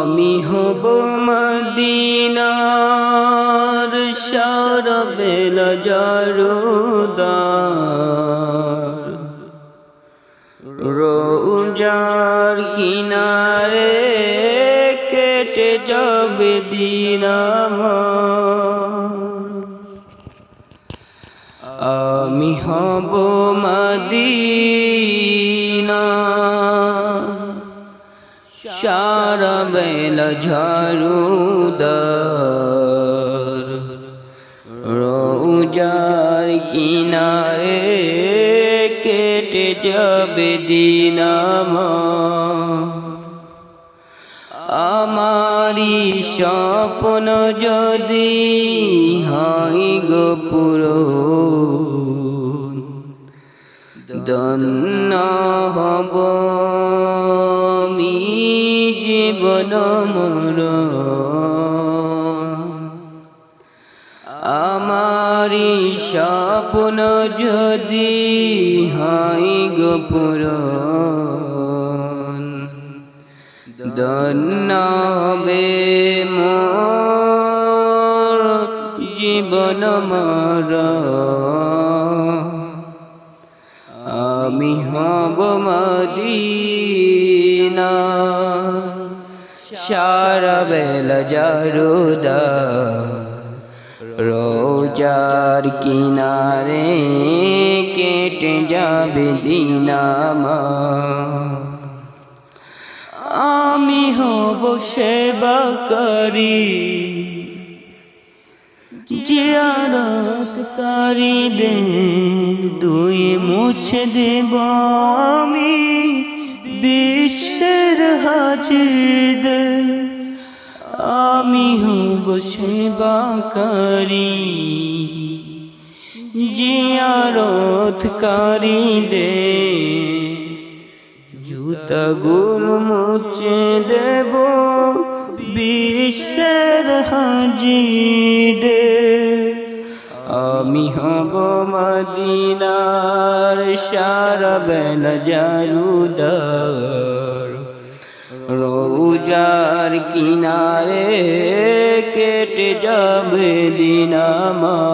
আমি হব মদিনার শরবেল জারুদার রোজার কিনারে কেটে যাবে দিন। আমি হব মদিনা সারা বেলা ঝাড়ুদার রোজার কিনারে কেটে যাবে দিন আমার। স্বপ্ন যদি হয় গোপুর দন্ন হব জীবন মর আমারি স্বপ্ন যদি হাই গোপুর দন্নবে মোর জীবন মর আমি হব মদিনা। সারা বেলা জারুদা রোজার কিনারে কেটে যাবে দিনামা আমি হব সেবাকারী জিয়ারতকারী দে দুই মুছে দেব আমি। বিশ্বের হাজিদ আমি হব সেবাকারী। জিয়ারতকারী দে জুতা গুল মুছে দেব বিশ্বের হাজিরে আমি হব মদিনার সারা বেলা জারুদার। রোজার কিনারে কেটে যাবে দিনামা